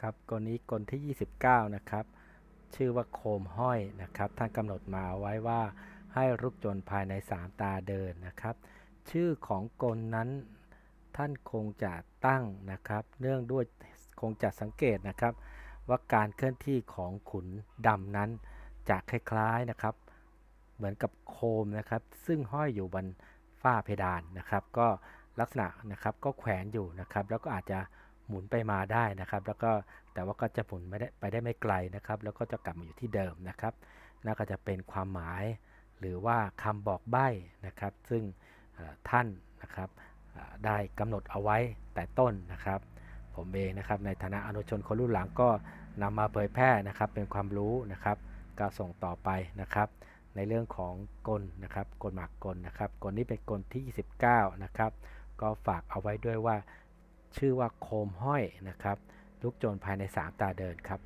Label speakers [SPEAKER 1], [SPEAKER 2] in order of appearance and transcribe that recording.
[SPEAKER 1] ครับกลนี้กลที่ 29 นะครับ ชื่อว่าโคมห้อยนะครับท่านกำหนดมาไว้ว่าให้รุกจนภายใน 3 ตาเดินนะครับ ชื่อของกลนั้นท่านคงจะตั้งนะครับ เนื่องด้วยคงจะสังเกตนะครับ ว่าการเคลื่อนที่ของขุนดำนั้นจะคล้ายๆนะครับ เหมือนกับโคมนะครับ ซึ่งห้อยอยู่บนฝ้าเพดานนะครับ ก็ลักษณะนะครับก็แขวนอยู่นะครับ แล้วก็อาจจะ หมุนไปมาได้นะครับ แล้วก็แต่ว่าก็จะหมุนไม่ได้ไปได้ไม่ไกลนะครับ แล้วก็จะกลับมาอยู่ที่เดิมนะครับนั่นก็จะเป็นความหมายหรือว่าคำบอกใบ้นะครับ ซึ่งท่านนะครับได้กำหนดเอาไว้แต่ต้นนะครับ ผมเองนะครับในฐานะอนุชนคนรุ่นหลังก็นำมาเผยแพร่นะครับ เป็นความรู้นะครับก็ส่งต่อไปนะครับ ในเรื่องของกลนะครับกลหมากกลนะครับกลนี้เป็นกลที่ 29 นะครับ ก็ฝากเอาไว้ด้วยว่า ชื่อว่าโคมห้อยนะครับลุกโจรภายใน 3 ตาเดินครับ